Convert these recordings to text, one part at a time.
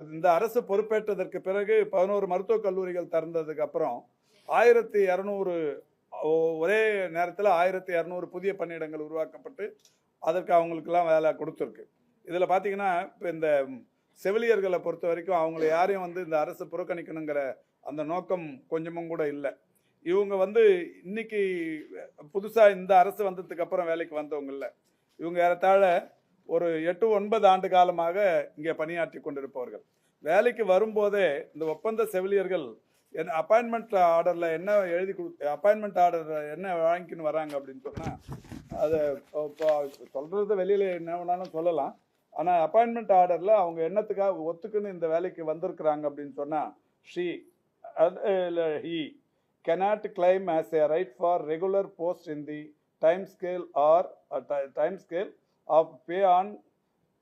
இந்த அரசு பொறுப்பேற்றதற்கு பிறகு பதினோரு மருத்துவக் கல்லூரிகள் திறந்ததுக்கு அப்புறம் ஆயிரத்தி இரநூறு ஒரே நேரத்தில் ஆயிரத்தி இரநூறு புதிய பணியிடங்கள் உருவாக்கப்பட்டு அதற்கு அவங்களுக்கெல்லாம் வேலை கொடுத்துருக்கு. இதில் பார்த்தீங்கன்னா இப்போ இந்த செவிலியர்களை பொறுத்த வரைக்கும் அவங்கள யாரையும் வந்து இந்த அரசு புறக்கணிக்கணுங்கிற அந்த நோக்கம் கொஞ்சமும் கூட இல்லை. இவங்க வந்து இன்னைக்கு புதுசாக இந்த அரசு வந்ததுக்கு அப்புறம் வேலைக்கு வந்தவங்க இல்லை. இவங்க ஏறத்தாழ ஒரு எட்டு ஒன்பது ஆண்டு காலமாக இங்கே பணியாற்றி கொண்டிருப்பவர்கள். வேலைக்கு வரும்போதே இந்த ஒப்பந்த செவிலியர்கள் என் அப்பாயின்மெண்ட் ஆர்டரில் என்ன எழுதி கொடு அப்பாயின்மெண்ட் ஆர்டர் என்ன வாங்கிக்கின்னு வராங்க அப்படின்னு சொன்னால் அதை இப்போ சொல்கிறது வெளியில் என்ன வேணாலும் சொல்லலாம். ஆனால் அப்பாயின்மெண்ட் ஆர்டரில் அவங்க என்னத்துக்காக ஒத்துக்குன்னு இந்த வேலைக்கு வந்திருக்கிறாங்க அப்படின்னு சொன்னால் ஷீ இல்லை he cannot claim as a right for regular post in the time scale or uh, a time scale of pay on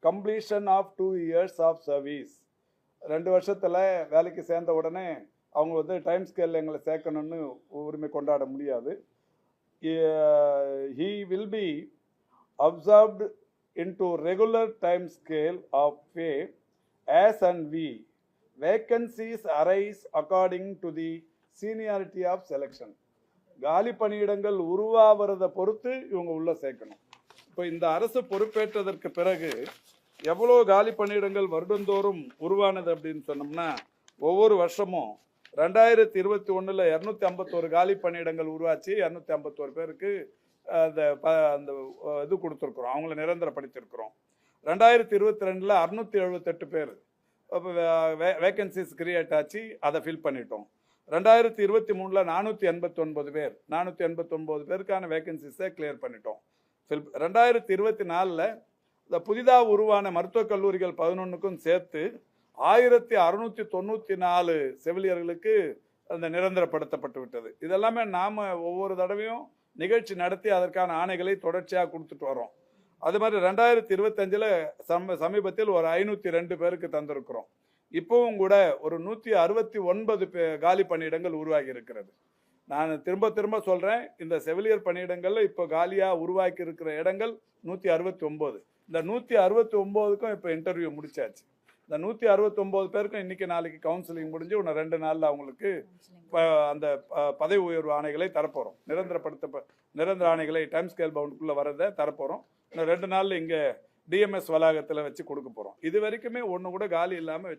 completion of two years of service ரெண்டு வருஷத்தில் வேலைக்கு சேர்ந்த உடனே அவங்க வந்து டைம் ஸ்கேலில் எங்களை சேர்க்கணும்னு உரிமை கொண்டாட முடியாது. He will be absorbed into regular time scale of pay as and when vacancies arise according to the seniority of selection காலி பணியிடங்கள் உருவாகிறத பொறுத்து இவங்க உள்ளே சேர்க்கணும். இப்போ இந்த அரசு பொறுப்பேற்றதற்கு பிறகு எவ்வளோ காலி பணியிடங்கள் வருடந்தோறும் உருவானது அப்படின்னு சொன்னோம்னா ஒவ்வொரு வருஷமும் ரெண்டாயிரத்தி இருபத்தி ஒன்றில் இரநூத்தி ஐம்பத்தோரு காலி பணியிடங்கள் உருவாச்சு. இரநூத்தி ஐம்பத்தோரு பேருக்கு அந்த ப அந்த இது கொடுத்துருக்குறோம். அவங்கள நிரந்தரப்படுத்தியிருக்கிறோம். ரெண்டாயிரத்தி இருபத்தி ரெண்டில் அறுநூத்தி எழுபத்தெட்டு பேர் வேகன்சிஸ் கிரியேட் ஆச்சு. அதை ஃபில் பண்ணிட்டோம். ரெண்டாயிரத்தி இருபத்தி மூணில் நானூற்றி எண்பத்தொன்பது பேர் நானூற்றி எண்பத்தொன்பது பேருக்கான வேகன்சிஸை கிளியர் பண்ணிட்டோம். ஃபில் ரெண்டாயிரத்தி இருபத்தி நாலில் இந்த புதிதாக உருவான மருத்துவக் கல்லூரிகள் பதினொன்றுக்கும் சேர்த்து ஆயிரத்தி அறுநூற்றி தொண்ணூற்றி நாலு செவிலியர்களுக்கு அந்த நிரந்தரப்படுத்தப்பட்டு விட்டது. இதெல்லாமே நாம் ஒவ்வொரு தடவையும் நிகழ்ச்சி நடத்தி அதற்கான ஆணைகளை தொடர்ச்சியாக கொடுத்துட்டு வரோம் அது மாதிரி ரெண்டாயிரத்தி இருபத்தஞ்சில் சம சமீபத்தில் ஒரு ஐநூற்றி ரெண்டு பேருக்கு தந்திருக்கிறோம். இப்போவும் கூட ஒரு நூற்றி அறுபத்தி ஒன்பது காலி பணியிடங்கள் உருவாகி இருக்கிறது. நான் திரும்ப திரும்ப சொல்கிறேன் இந்த செவிலியர் பணியிடங்கள்ல இப்போ காலியாக உருவாக்கி இருக்கிற இடங்கள் நூற்றி அறுபத்தி ஒம்பது இந்த நூற்றி அறுபத்தி ஒம்போதுக்கும் இப்போ இன்டர்வியூ முடிச்சாச்சு. இந்த நூற்றி அறுபத்தொம்போது பேருக்கும் இன்னைக்கு நாளைக்கு கவுன்சிலிங் முடிஞ்சு இன்னும் ரெண்டு நாளில் அவங்களுக்கு அந்த பதவி உயர்வு ஆணைகளை தரப்போகிறோம் நிரந்தரப்படுத்த நிரந்தர ஆணைகளை டைம் ஸ்கேல் பவுண்டுக்குள்ளே வரதை தரப்போகிறோம் இன்னும் ரெண்டு நாளில் இங்கே டிஎம்எஸ் வளாகத்தில் வச்சு கொடுக்க போகிறோம் இது வரைக்குமே ஒன்று கூட காலி இல்லாமல் வச்சு